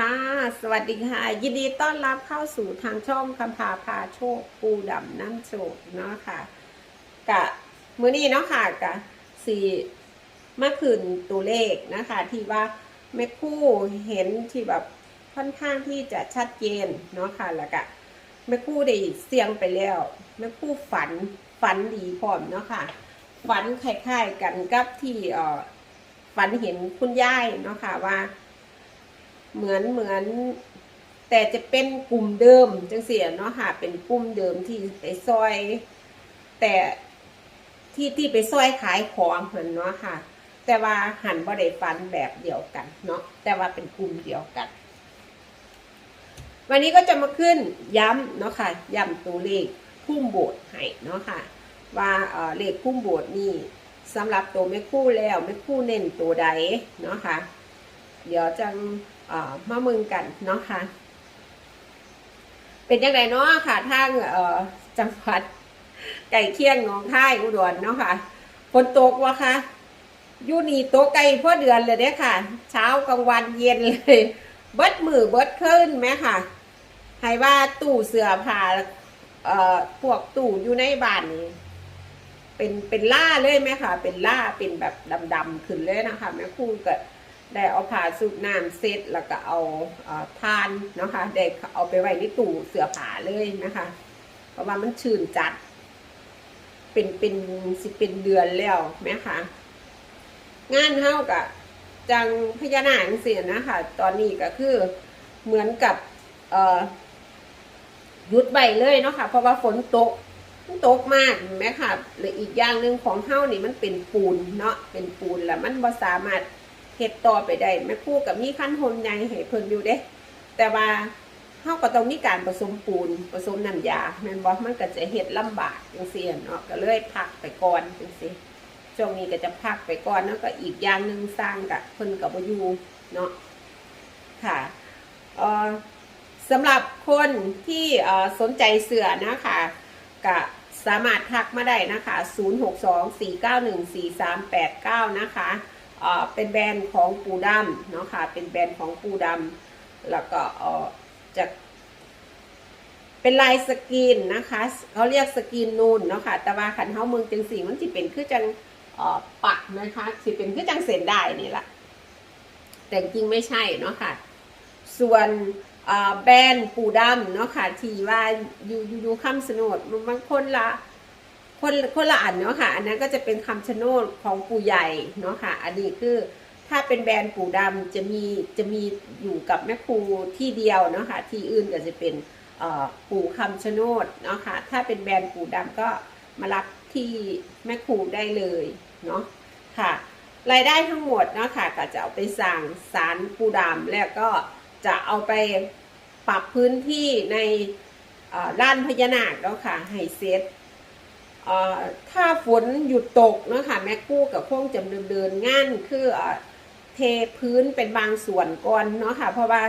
ค่ะ สวัสดีค่ะ ยินดีต้อนรับเข้าสู่ทางช่องคำพาพาโชคปูดำน้ำโชคเนาะค่ะกะมื้อนี้เนาะค่ะกะสี่เมื่อคืนตัวเลขนะคะ ที่ว่าแม่คู่เห็นที่แบบค่อนข้างที่จะชัดเจนเนาะค่ะแล้วก็แม่คู่ได้เสียงไปแล้วแม่คู่ฝันฝันดีพร้อมเนาะค่ะ ฝันคล้ายๆกันกับที่เออฝันเห็นคุณย่ายเนาะค่ะว่า เหมือนเหมือน แต่จะเป็นกลุ่มเดิมจังเสียเนาะค่ะเป็นกลุ่มเดิมที่ไปซอย แต่ที่ที่ไปซอยขายของเหมือนเนาะค่ะ แต่ว่าหันบ่ได้ฟันแบบเดียวกันเนาะแต่ว่าเป็นกลุ่มเดียวกัน วันนี้ก็จะมาขึ้นย้ำเนาะค่ะย้ำตัวเลขพุ่มโบสถ์ให้เนาะค่ะ ว่าเอ่อเลขพุ่มโบสถ์นี่สำหรับตัวไม่คู่แล้วไม่คู่เน้นตัวใดเนาะค่ะ เดี๋ยวจัง มามึงกันเนาะค่ะ เป็นยังไงเนาะค่ะทางเอ่อจังหวัดไก่เคียงหนองคายอุดรเนาะค่ะฝนตกวะคะอยูนี่ตไก่พ่อเดือนเลยเด้อค่ะ เช้ากลางวันเย็นเลยเบิดมือเบิดขึ้นไหมค่ะให้ว่าตู้เสื้อผ้าเอ่อพวกตู้อยู่ในบ้านนี่เป็นเป็นล่าเลยไหมค่ะ เป็นล่าเป็นแบบดำๆขึ้นเลยนะคะแม่ครูก็ ได้เอาผ้าสูบน้ำเซ็ตแล้วก็เอาทานนะคะได้เอาไปไว้ในตู้เสื้อผ้าเลยนะคะ เพราะว่ามันชื้นจัด เป็นเป็นสิเป็นเดือนแล้วไหมคะงานเฮากับจังพญานาคเสียนะคะตอนนี้ก็คือเหมือนกับหยุดใบเลยเนาะค่ะเพราะว่าฝนตกมันตกมากไหมค่ะหรืออีกอย่างหนึ่งของเฮ้านี่มันเป็นปูนเนาะเป็นปูนแล้วมันบ่สามารถ เฮ็ดต่อไปได้แม่คู่กับมีขั้นหนใหญ่ให้เพิ่นอยู่เด้ แต่ว่าเฮาก็ต้องมีการผสมปูนผสมน้ำยาแม่นบ่มันก็จะเฮ็ดลำบากจังซี่เนาะก็เลยพักไปก่อนจังซี่ช่วงนี้ก็จะพักไปก่อนแล้วก็อีกอย่างหนึ่งสร้างกับเพิ่นก็บ่อยู่เนาะค่ะเอ่อสำหรับคนที่เออสนใจเสือนะคะก็สามารถทักมาได้นะคะ 0624914389 นะคะ เป็นแบรนด์ของปูดำเนาะค่ะ เป็นแบรนด์ของปูดำแล้วก็จะเป็นลายสกรีนนะคะเขาเรียกสกรีนนูนเนาะค่ะ แต่ว่าขันเท้าเมืองจังสีมันจะเป็นคือจังปักนะคะสิเป็นคือจังเส้นได้นี่แหละแต่จริงไม่ใช่เนาะค่ะ ส่วนแบรนด์ปูดำเนาะค่ะที่ว่าอยู่อยู่คำสนุดบางคนละ คนคนละอันเนาะค่ะ อันนั้นก็จะเป็นคำชะโนดของปู่ใหญ่เนาะค่ะ อันนี้คือถ้าเป็นแบรนด์ปู่ดำจะมีจะมีอยู่กับแม่ครูที่เดียวเนาะค่ะ ที่อื่นก็จะเป็นปู่คำชะโนดเนาะค่ะ ถ้าเป็นแบรนด์ปู่ดำก็มารับที่แม่ครูได้เลยเนาะค่ะรายได้ทั้งหมดเนาะค่ะก็จะเอาไปสั่งสารปูดำแล้วก็จะเอาไปปรับพื้นที่ในเอ่อด้านพญานาคแล้วค่ะให้เซต ถ้าฝนหยุดตกเนาะค่ะแม่กู้กับพวกจำเดินเดินงานคือเทพื้นเป็นบางส่วนก่อนเนาะค่ะ เพราะว่า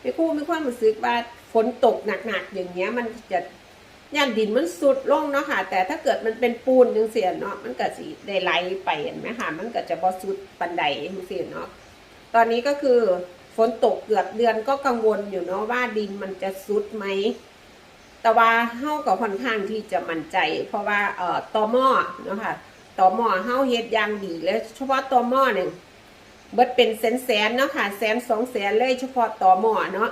แม่กู้มีความรู้สึกว่าฝนตกหนักๆ อย่างเงี้ยมันจะย่านดินมันสุดลงเนาะค่ะ แต่ถ้าเกิดมันเป็นปูนจังเสียเนาะมันก็สิได้ไหลไปเห็นไหมค่ะมันก็จะบ่สุดปันไดจังเสียเนาะตอนนี้ก็คือฝนตกเกือบเดือนก็กังวลอยู่เนาะว่าดินมันจะซุดไหม แต่ว่าเฮาก็ค่อนข้างที่จะมั่นใจ เพราะว่าเอ่อตอหม้อเนาะค่ะตอหม้อเฮาเฮ็ดอย่างดีแล้วเฉพาะตอหม้อเนี่ยเบิดเป็นแสนแสนๆเนาะค่ะแสนสองแสนเลยเฉพาะตอหม้อเนาะ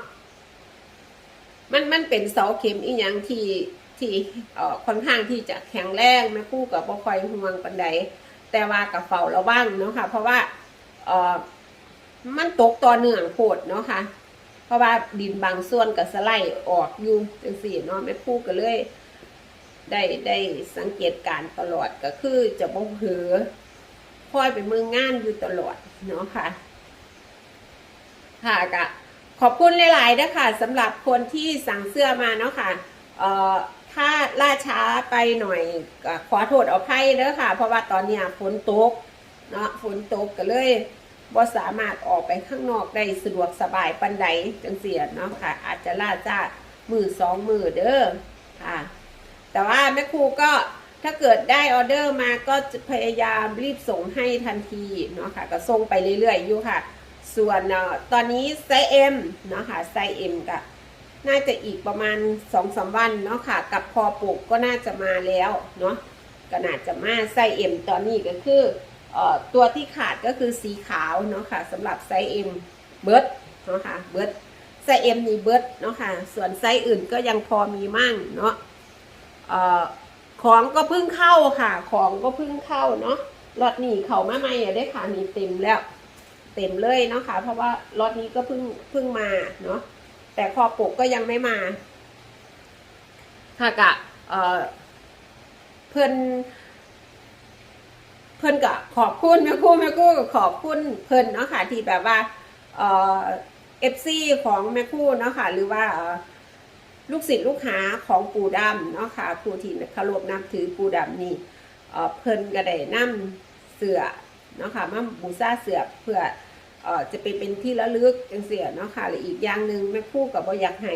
มันมันเป็นเสาเข็มอีหยังที่ที่เอ่อค่อนข้างที่จะแข็งแรงแม่คู่กับบ่ค่อยห่วงปานใดแต่ว่ากับเฝ้าระวังเนาะค่ะ เพราะว่าเอ่อมันตกต่อเนื่องโพดเนาะค่ะ ราะว่าดินบางส่วนก็สไลด์ออกอยู่จังสี่เนาะแม่พูก็เลย ได้ได้สังเกตการตลอดก็คือจะบ่เผือคอยไปเมืองงานอยู่ตลอดเนาะค่ะ ค่ะกะขอบคุณหลายๆนะคะสำหรับคนที่สั่งเสื้อมาเนาะค่ะเอ่อถ้าล่าช้าไปหน่อยก็ขอโทษเอาไพ่เด้อค่ะ เพราะว่าตอนนี้ฝนตกเนาะฝนตกก็เลย บ่สามารถออกไปข้างนอกได้สะดวกสบายปันใดจังเสียเนาะค่ะ อาจจะล่าจ้ามือสองมือเด้อค่ะ แต่ว่าแม่ครูก็ถ้าเกิดได้ออเดอร์มาก็จะพยายามรีบส่งให้ทันทีเนาะค่ะ ก็ส่งไปเรื่อยๆอยู่ค่ะ ส่วนเอ่อตอนนี้ไซส์ M เนาะค่ะไซส์ M ก็น่าจะอีกประมาณ2องสาวันเนาะค่ะ กับคอปลูกก็น่าจะมาแล้วเนาะก็น่าจะมาไซส์ M ตอนนี้ก็คือ ตัวที่ขาดก็คือสีขาวเนาะค่ะสำหรับไซส์ M เบิร์ดเนาะค่ะเบิร์ดไซส์ M นี่เบิร์ดเนาะค่ะส่วนไซส์อื่นก็ยังพอมีมั่งเนาะออของก็เพิ่งเข้าค่ะ ของก็เพิ่งเข้าเนาะรถนี่เขามาใหม่อะได้ค่ะนี่เต็มแล้ว เต็มเลยเนาะค่ะ เพราะว่าล็อตนี้ก็เพิ่งเพิ่งมาเนาะแต่คอปกก็ยังไม่มาค่ะกะเเพื่อน เพื่นกะขอบคุณแม่คู่แม่คู่ก็ขอบคุณเพื่นเนาะค่ะที่แบบว่าเอ่อฟซีของแม่คู่เนาะค่ะหรือว่าลูกศิษย์ลูกหาของปู่ดำเนาะค่ะผู้ที่เคารพนับถือปู่ดำนี่เอ่อเพิ่นก็ได้นํเสือเนาะค่ะมาบูซาเสือเพื่อเอ่อจะไปเป็นที่ระลึกจังเสียเนาะค่ะหรืออีกอย่างหนึ่งแม่คู่กับบอยากให้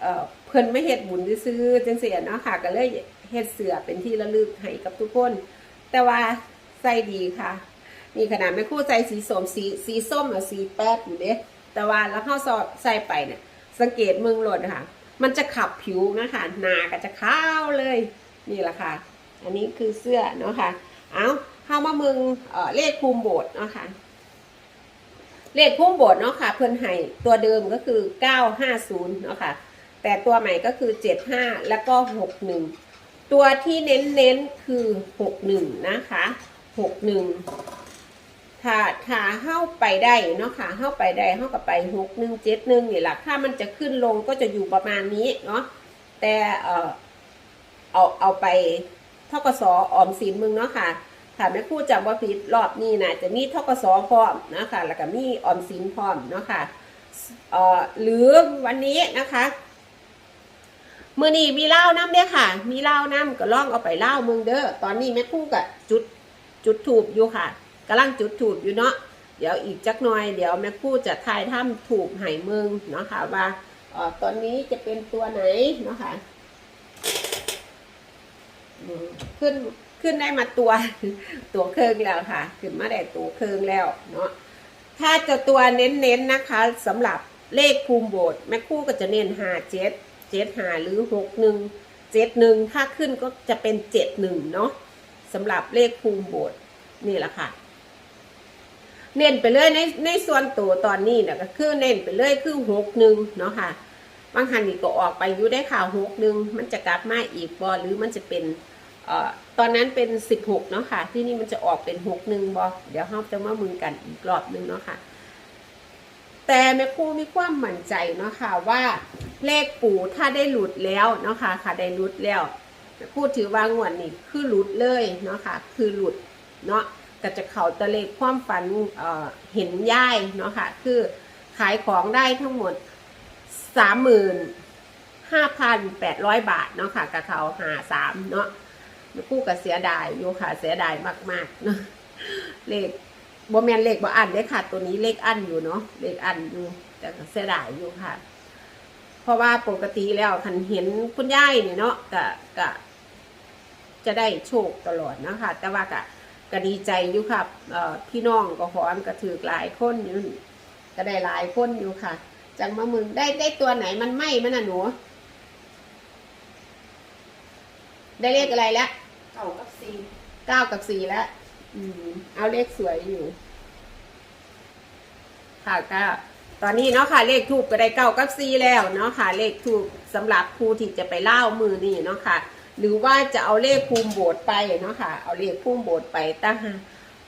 เอ่อเพิ่นไม่เฮ็ดบุญซื้อจังเสียเนาะค่ะก็เลยเฮ็ดเสือเป็นที่ระลึกให้กับทุกคน แต่ว่าใส่ดีค่ะ นี่ขนาดแม่คู่ใส่สีส้มสีสีส้มอสีแป๊ดอยู่เด้แต่ว่าแล้วเข้าซอใส่ไปเนี่ย สังเกตเมืองโลดค่ะ มันจะขับผิวนะคะหนาก็จะข้าวเลย นี่แหละค่ะ อันนี้คือเสื้อเนาะค่ะ เอาเข้ามามึงเออเลขภูมิโบสเนาะค่ะ เลขภูมิโบสเนาะค่ะ เพื่อนให้ตัวเดิมก็คือ 950เนาะค่ะ แต่ตัวใหม่ก็คือ 75 แล้วก็ 61 ตัวที่เน้นเน้นๆคือ61นะคะ61ถ้าถ้าเข้าไปได้เนาะค่ะเข้าไปได้เข้ากับไปหกหนึ่งเจ็ดหนึ่งนี่แหละถ้ามันจะขึ้นลงก็จะอยู่ประมาณนี้เนาะแต่เออเอาเอาไปทกสออมสินมึงเนาะค่ะถ้าแม่ครู่จำว่าผิดรอบนี้นะจะมีทกสพร้อมนะคะแล้วก็มีออมสินพร้อมเนาะค่ะเออหรือวันนี้นะคะ มือนี้มีเหล้าน้ำเด้อค่ะ มีเหล้าน้ำก็ล่องเอาไปเหล้ามึงเด้อตอนนี้แม่คู่กับจุดจุดถูกอยู่ค่ะกำลังจุดถูกอยู่เนาะเดี๋ยวอีกจักหน่อยเดี๋ยวแม่คู่จะทายถ้ำถูกไห่มืองเนาะค่ะว่าออตอนนี้จะเป็นตัวไหนเนาะค่ะขึ้นขึ้นได้มาตัวตัวเครื่องแล้วค่ะ ขึ้นมาได้ตัวเครื่องแล้วเนาะถ้าจะตัวเน้นๆนะคะสำหรับเลขภูมิโบสถ์แม่คู่ก็จะเน้นหาเจ็ด เจ็ดหาหรือหกหนึ่งเจ็ดหนึ่งถ้าขึ้นก็จะเป็นเจ็ดหนึ่งเนาะสำหรับเลขภูมิโบสถ์นี่แหละค่ะ เน้นไปเลยในในส่วนตัวตอนนี้เนี่ยก็คือเน้นไปเลยคือหกหนึ่งเนาะค่ะบางคันนี่ก็ออกไปอยู่ได้ข่าวหกหนึ่งมันจะกลับมาอีกบอหรือมันจะเป็นเอ่อตอนนั้นเป็นสิบหกเนาะค่ะ ที่นี่มันจะออกเป็นหกหนึ่งบอเดี๋ยวเราจะมามึงกันอีกรอบหนึ่งเนาะค่ะ แต่แม่ครูมีความมั่นใจเนาะค่ะว่าเลขปู่ถ้าได้หลุดแล้วเนาะค่ะค่ะได้หลุดแล้วแม่ครูถือว่างวดนี้คือหลุดเลยเนาะค่ะคือหลุดเนาะก็จะเข่าตะเลขความฝันเอ่อเห็นย่ายเนาะค่ะคือขายของได้ทั้งหมดสามหมื่นห้าพันแปดร้อยบาทเนาะค่ะกับเขาหาสามเนาะกู้กับเสียดายอยู่ค่ะเสียดายมากๆเนาะเลข บแมนเลขบ่อันเลยค่ะ ตัวนี้เลขอันอยู่เนาะเลขอันอยู่ แต่ก็เสียดายอยู่ค่ะ เพราะว่าปกติแล้วคันเห็นคุณย่ายเนี่ยเนาะกะกะ จะได้โชคตลอดนะคะแต่ว่ากะก็ดีใจอยู่ครับเอ่อพี่น้องก็ขออันก็ถือหลายคนอยู่ก็ได้หลายคนอยู่ค่ะ จังมามึงได้ได้ตัวไหนมันไหมมันน่ะหนู ได้เลขอะไรแล้วเก่ากับซีเก้ากับสี่แล้ว อืม เอาเลขสวยอยู่ ค่ะก็ตอนนี้เนาะค่ะเลขทูบก็ได้เก้ากับสี่แล้วเนาะค่ะเลขทูบสำหรับครูที่จะไปเล่ามือนี่เนาะค่ะ หรือว่าจะเอาเลขภูมิโบสไปเนาะค่ะ เอาเลขภูมิโบสไปตั้ง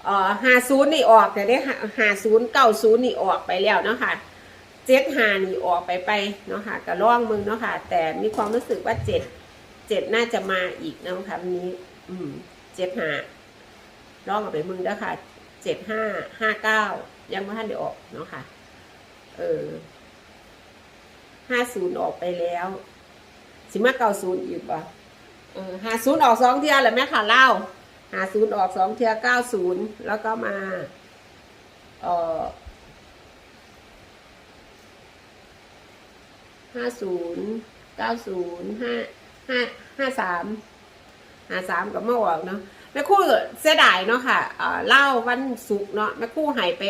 เอ่อห้าศูนย์นี่ออกแต่ได้ห้าศูนย์เก้าศูนย์นี่ออกไปแล้วเนาะค่ะเจ็ดห้านี่ออกไปไปเนาะค่ะก็ล่องมึงเนาะค่ะ แต่มีความรู้สึกว่าเจ็ดเจ็ดน่าจะมาอีกนะคะวันนี้ อืมเจ็ดห้าล่องออกไปมึงเด้อค่ะเจ็ดห้าห้าเก้า ยังไม่ทันได้ออกเนาะค่ะ เออห้าศูนย์ออกไปแล้ว สิมาเก้าศูนย์อีกป่ะเออหาศูนย์ออกสองเทียแหละแม่ค่ะเล่าห้าศูนย์ออกสองเทียเก้าศูนย์แล้วก็มา เออห้าศูนย์เก้าศูนย์ห้าห้าห้าสามห้าสามกับเมื่อวานเนาะ แม่คู่เสียดายเนาะค่ะเอ่อเล่าวันศุกร์เนาะแม่คู่หายไป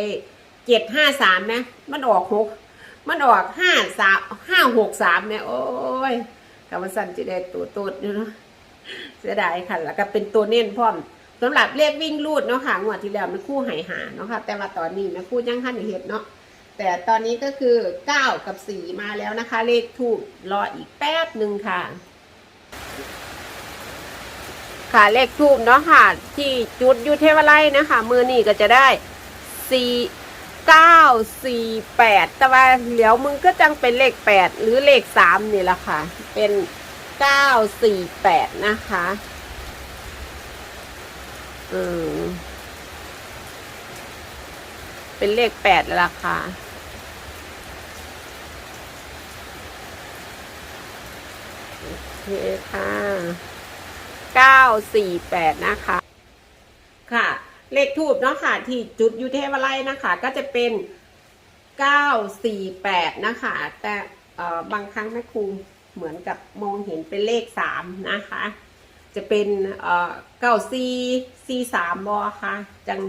เจ็ดห้าสามไหมมันออกหกมันออกห้าสามห้าหกสามเนี่ยโอ้ยกำมสันจะได้ตัวตดอยู่เนาะเสียดายค่ะ แล้วก็เป็นตัวเน้นพร้อมสำหรับเลขวิ่งรูดเนาะค่ะงวดที่แล้วมันคู่ไหหาเนาะค่ะ แต่ว่าตอนนี้แมันคู่ยังขั้นเห็ดเนาะแต่ตอนนี้ก็คือเก้ากับสี่มาแล้วนะคะ เลขทูบรออีกแป๊บหนึ่งค่ะ ค่ะเลขทูบเนาะค่ะ ที่จุดอยูเทวไลนะคะ มือนี่ก็จะได้สี่เก้าสี่แปดแต่ว่าเหลียวมึงก็จังเป็นเลขแปดหรือเลขสามนี่แหละค่ะ เป็นเก้าสี่แปดนะคะอืมเป็นเลขแปดแล้วล่ะค่ะโอเคค่ะ เก้าสี่แปดนะคะ ค่ะ เลขทูบเนาะค่ะ ที่จุดยูเทวไลนะคะ ก็จะเป็นเก้าสี่แปดนะคะ แต่เอ่อบางครั้งแม่ครูเหมือนกับมองเห็นเป็นเลขสามนะคะ จะเป็นเอ่อเก้าสี่สี่สามบอค่ะจัง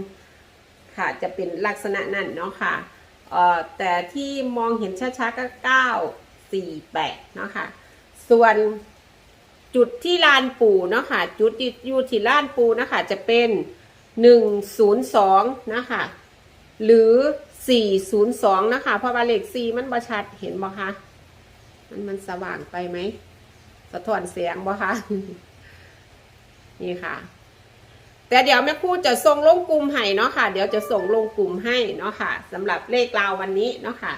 ค่ะจะเป็นลักษณะนั้นเนาะค่ะเอ่อแต่ที่มองเห็นชัดๆก็เก้าสี่แปดเนาะค่ะ ส่วน จุดที่ลานปูเนาะค่ะ จุดอยู่ที่ลานปูนะคะ จะเป็นหนึ่งศูนย์สองนะคะ หรือสี่ศูนย์สองนะคะ เพราะว่าเลขสี่มันประชัดเห็นบ่คะมันมันสว่างไปไหม สะท้อนเสียงบ่คะนี่ค่ะ แต่เดี๋ยวแม่ครูจะส่งลงกลุ่มให้เนาะค่ะ เดี๋ยวจะส่งลงกลุ่มให้เนาะค่ะสำหรับเลขราววันนี้เนาะค่ะ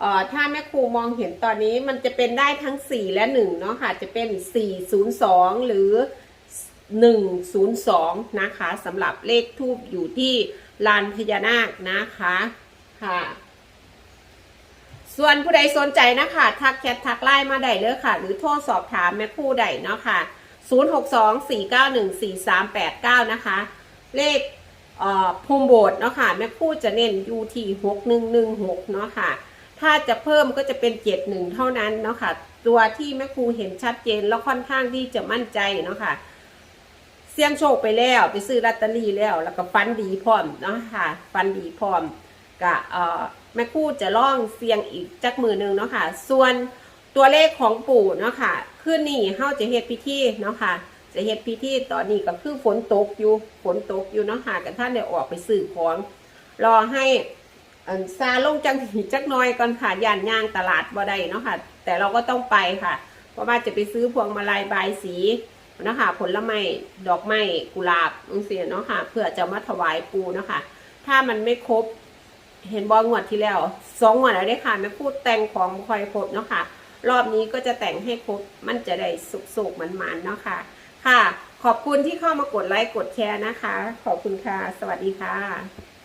เอ่อถ้าแม่ครูมองเห็นตอนนี้มันจะเป็นได้ทั้ง 4 และ1เนาะค่ะจะเป็น 402 หรือ 102 นะคะสำหรับเลขทูบอยู่ที่ลานพญานาคนะคะค่ะ ส่วนผู้ใดสนใจนะคะทักแชททักไลน์มาได้เลยค่ะ หรือโทรสอบถามแม่ครูได้เนาะค่ะ 0624914389 นะคะ เลขเอ่อภูมิโบสเนาะค่ะแม่พูจะเน้นอยู่ที่หกหนึ่งหนึ่งหกเนาะค่ะ ถ้าจะเพิ่มก็จะเป็นเจ็ดหนึ่งเท่านั้นเนาะค่ะ ตัวที่แม่ครูเห็นชัดเจนแล้วค่อนข้างที่จะมั่นใจเนาะค่ะ เสี่ยงโชคไปแล้วไปซื้อลอตเตอรี่แล้ว แล้วก็ฟันดีพร้อมเนาะค่ะฟันดีพร้อมกะเอ่อแม่ครูจะล่องเสี่ยงอีกจักมือหนึ่งเนาะค่ะ ส่วนตัวเลขของปู่เนาะค่ะคืนนี้เฮาจะเฮ็ดพิธีเนาะค่ะจะเฮ็ดพิธีตอนนี้ก็คือฝนตกอยู่ฝนตกอยู่เนาะค่ะกันท่านได้ออกไปซื้อของ รอให้ ซาลงจังหีจักน้อยก่อนค่ะย่านย่างตลาดบ่ได้เนาะค่ะ แต่เราก็ต้องไปค่ะ เพราะว่าจะไปซื้อพวงมาลัยบายสีเนาะคะผลไม้ดอกไม้กุหลาบองเสียเนาะค่ะ เพื่อจะมาถวายปูเนาะค่ะ ถ้ามันไม่ครบ เห็นบองวดที่แล้วสองงวดแล้วได้ค่ะไม่พูดแต่งของคอยครบเนาะค่ะ รอบนี้ก็จะแต่งให้ครบมันจะได้สุกๆมันๆเนาะค่ะ ค่ะ ขอบคุณที่เข้ามากดไลค์กดแชร์นะคะ ขอบคุณค่ะ สวัสดีค่ะ